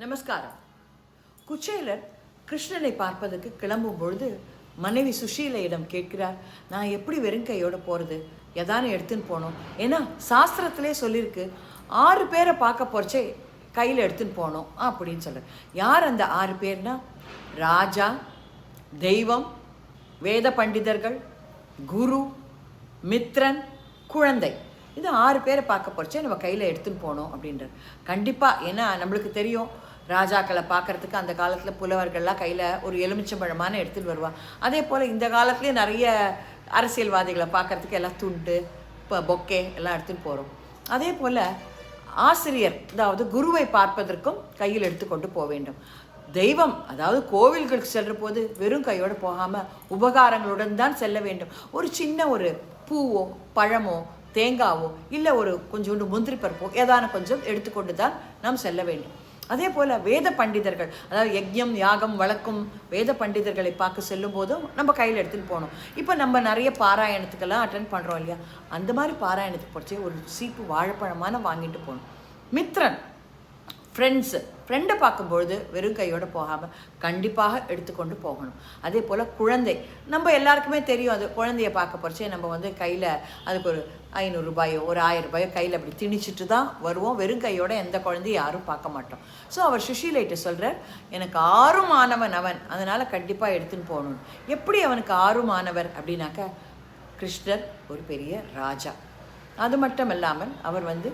நமஸ்காரம். குச்சேலர் கிருஷ்ணனை பார்ப்பதற்கு கிளம்பும் பொழுது மனைவி சுஷீலையிடம் கேட்கிறார் நான் எப்படி வெறும் கையோட போகிறது எதானு எடுத்துன்னு போகணும் ஏன்னா சாஸ்திரத்திலே சொல்லியிருக்கு ஆறு பேரை பார்க்க போறச்சே கையில் எடுத்துன்னு போகணும் அப்படின்னு சொல்கிறார் யார் அந்த ஆறு பேர்னா? ராஜா தெய்வம் வேத பண்டிதர்கள் குரு மித்ரன் குழந்தை. இது ஆறு பேரை பார்க்க போறச்சே நம்ம கையில் எடுத்துன்னு போகணும் அப்படின்றார். கண்டிப்பாக ஏன்னா நம்மளுக்கு தெரியும். ராஜாக்களை பார்க்கறதுக்கு அந்த காலத்தில் புலவர்கள்லாம் கையில் ஒரு எலுமிச்சம்பழமான எடுத்துகிட்டு வருவா. அதே போல் இந்த காலத்துலேயே நிறைய அரசியல்வாதிகளை பார்க்கறதுக்கு எல்லாம் துண்டு இப்போ பொக்கே எல்லாம் எடுத்துன்னு போகிறோம் அதே போல் ஆசிரியர் அதாவது குருவை பார்ப்பதற்கும் கையில் எடுத்துக்கொண்டு போக வேண்டும். தெய்வம் அதாவது கோவில்களுக்கு செல்கிற போது வெறும் கையோடு போகாமல் உபகாரங்களுடன் தான் செல்ல வேண்டும். ஒரு சின்ன ஒரு பூவோ பழமோ தேங்காவோ இல்லை ஒரு கொஞ்சோண்டு முந்திரி பருப்போ ஏதான கொஞ்சம் எடுத்துக்கொண்டு தான் நாம் செல்ல வேண்டும். அதே போல் வேத பண்டிதர்கள் அதாவது யஜ்யம் யாகம் வழக்கும் வேத பண்டிதர்களை பார்க்க செல்லும் போதும் நம்ம கையில் எடுத்துகிட்டு போகணும். இப்போ நம்ம நிறைய பாராயணத்துக்கெல்லாம் அட்டன் பண்ணுறோம் இல்லையா? அந்த மாதிரி பாராயணத்துக்கு போச்சு ஒரு சீப்பு வாழைப்பழமான வாங்கிட்டு போகணும். மித்ரன் ஃப்ரெண்ட்ஸு ஃப்ரெண்டை பார்க்கும்பொழுது வெறும் கையோடு போகாமல் கண்டிப்பாக எடுத்துக்கொண்டு போகணும். அதே போல் குழந்தை. நம்ம எல்லாருக்குமே தெரியும் அது குழந்தைய பார்க்க போகிறச்சே நம்ம வந்து கையில் அதுக்கு ஒரு ஐநூறுரூபாயோ ஒரு ஆயிரம் ரூபாயோ கையில் அப்படி திணிச்சிட்டு தான் வருவோம். வெறும் கையோட எந்த குழந்தையும் யாரும் பார்க்க மாட்டோம். ஸோ அவர் சுஷீலைட்டு சொல்கிறார் எனக்கு ஆர்வமானவன் அவன். அதனால் கண்டிப்பாக எடுத்துன்னு போகணும் எப்படி அவனுக்கு ஆர்வமானவர் அப்படின்னாக்க கிருஷ்ணர் ஒரு பெரிய ராஜா. அது மட்டும் இல்லாமல் அவர் வந்து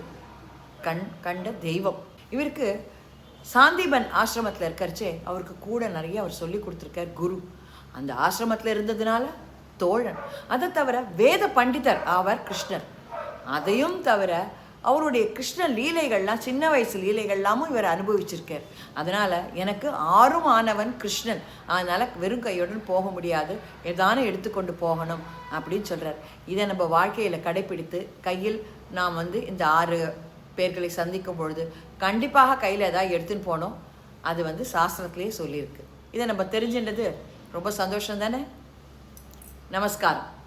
கண் கண்ட தெய்வம். இவருக்கு சாந்திபன் ஆசிரமத்தில் இருக்கிறச்சே அவருக்கு கூட நிறைய அவர் சொல்லி கொடுத்துருக்கார் குரு. அந்த ஆசிரமத்தில் இருந்ததுனால தோழன். அதை தவிர வேத பண்டிதர் ஆவார் கிருஷ்ணர். அதையும் தவிர அவருடைய கிருஷ்ண லீலைகள்லாம் சின்ன வயசு லீலைகள்லாமும் இவர் அனுபவிச்சிருக்கார். அதனால் எனக்கு ஆறும் ஆனவன் கிருஷ்ணன். அதனால் வெறும் கையுடன் போக முடியாது. ஏதானும் எடுத்துக்கொண்டு போகணும் அப்படின்னு சொல்கிறார் இதை நம்ம வாழ்க்கையில் கடைப்பிடித்து கையில் நாம் வந்து இந்த ஆறு பேர்களை சந்திக்கும் பொழுது கண்டிப்பாக கையில் ஏதாவது எடுத்துன்னு போனோம். அது வந்து சாஸ்திரத்திலே சொல்லியிருக்கு. இதை நம்ம தெரிஞ்சின்றது ரொம்ப சந்தோஷம் தானே? நமஸ்காரம்.